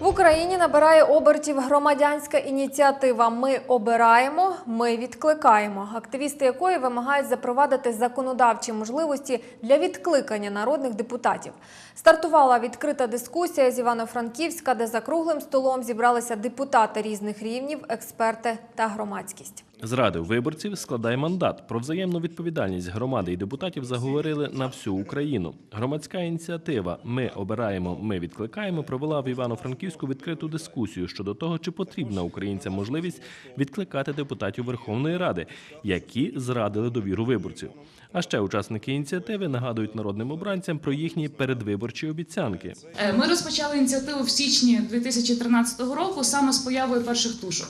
В Україні набирає обертів громадянська ініціатива Ми обираємо, ми відкликаємо, активісти якої вимагають запровадити законодавчі можливості для відкликання народних депутатів. Стартувала відкрита дискусія з Івано-Франківська, де за круглим столом зібралися депутати різних рівнів, експерти та громадськість. Зрадив виборців складає мандат. Про взаємну відповідальність громади і депутатів заговорили на всю Україну. Громадська ініціатива Ми обираємо, ми відкликаємо провела в Івано-Франківську відкриту дискусію щодо того, чи потрібна українцям можливість відкликати депутатів Верховної Ради, які зрадили довіру виборців. А ще учасники ініціативи нагадують народним обранцям про їхні передвиборчі обіцянки. Е, Ми розпочали ініціативу в січні 2013 року саме з появою перших тушок.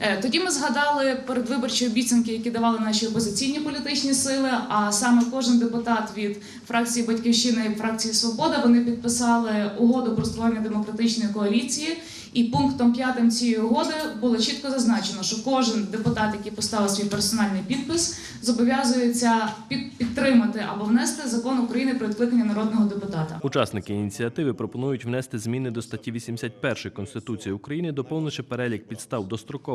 Е, Тоді ми згадали передвиборчі обіцянки, які давали наші опозиційні політичні сили. А саме кожен депутат від фракції Батьківщина і фракції Свобода вони підписали угоду про створення демократичної коаліції. І пунктом п'ятим цієї угоди було чітко зазначено, що кожен депутат, який поставив свій персональний підпис, зобов'язується під- підтримати або внести закон України про відкликання народного депутата. Учасники ініціативи пропонують внести зміни до статті 81 Конституції України, доповнивши перелік підстав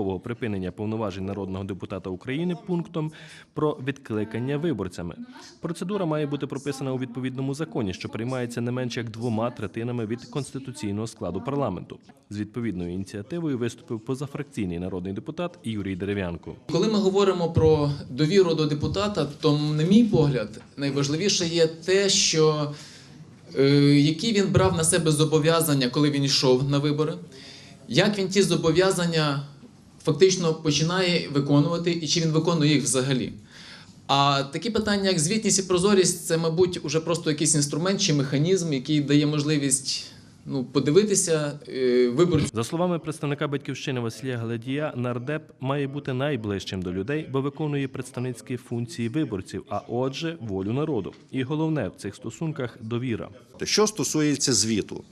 дострокового припинення повноважень народного депутата України пунктом про відкликання виборцями. Процедура має бути прописана у відповідному законі, що приймається не менше як двома третинами від конституційного складу парламенту. З відповідною ініціативою виступив позафракційний народний депутат Юрій Дерев'янко. Коли ми говоримо про довіру до депутата, то, на мій погляд, найважливіше є те, що е, які він брав на себе зобов'язання, коли він йшов на вибори, як він ті зобов'язання фактично починає виконувати, і чи він виконує їх взагалі. А такі питання, як звітність і прозорість, це, мабуть, уже просто якийсь інструмент чи механізм, який дає можливість ну, подивитися е, виборцю. За словами представника батьківщини Василія Галедія, нардеп має бути найближчим до людей, бо виконує представницькі функції виборців, а отже, волю народу. І головне в цих стосунках довіра. Що стосується звіту,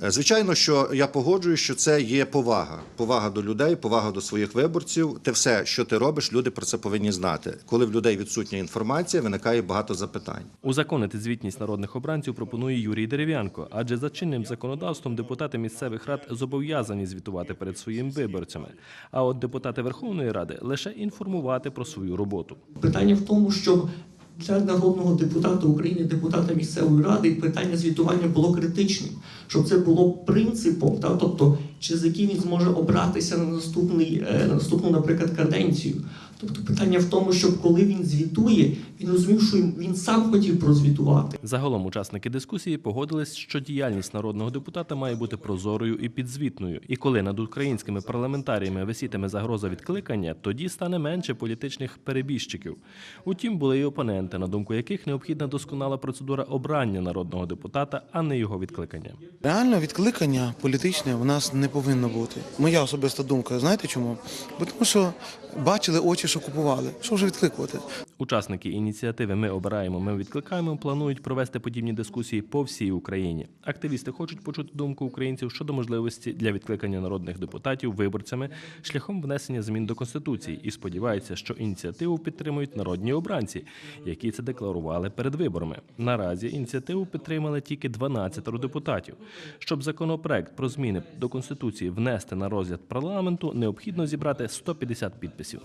звичайно, що я погоджую, що це є повага. Повага до людей, повага до своїх виборців. Те все, що ти робиш, люди про це повинні знати. Коли в людей відсутня інформація, виникає багато запитань. Узаконити звітність народних обранців пропонує Юрій Дерев'янко, адже за чинним законодавством депутати місцевих рад зобов'язані звітувати перед своїми виборцями. А от депутати Верховної Ради лише інформувати про свою роботу. Питання в тому, щоб для народного депутата України, депутата місцевої ради, питання звітування було критичним, щоб це було принципом, та, тобто, через який він зможе обратися на наступний, е, на наступну, наприклад, каденцію. Тобто питання в тому, щоб коли він звітує, він розумів, що він сам хотів прозвітувати. Загалом учасники дискусії погодились, що діяльність народного депутата має бути прозорою і підзвітною. І коли над українськими парламентаріями висітиме загроза відкликання, тоді стане менше політичних перебіжчиків. Утім, були й опоненти, на думку яких необхідна досконала процедура обрання народного депутата, а не його відкликання. Реально відкликання політичне у нас не повинно бути. Моя особиста думка. Знаєте чому? Бо тому що бачили очі, що купували. Що вже відкликувати? Учасники ініціативи Ми обираємо, ми відкликаємо планують провести подібні дискусії по всій Україні. Активісти хочуть почути думку українців щодо можливості для відкликання народних депутатів виборцями шляхом внесення змін до конституції і сподіваються, що ініціативу підтримують народні обранці, які це декларували перед виборами. Наразі ініціативу підтримали тільки 12 депутатів. Щоб законопроект про зміни до конституції внести на розгляд парламенту, необхідно зібрати 150 підписів.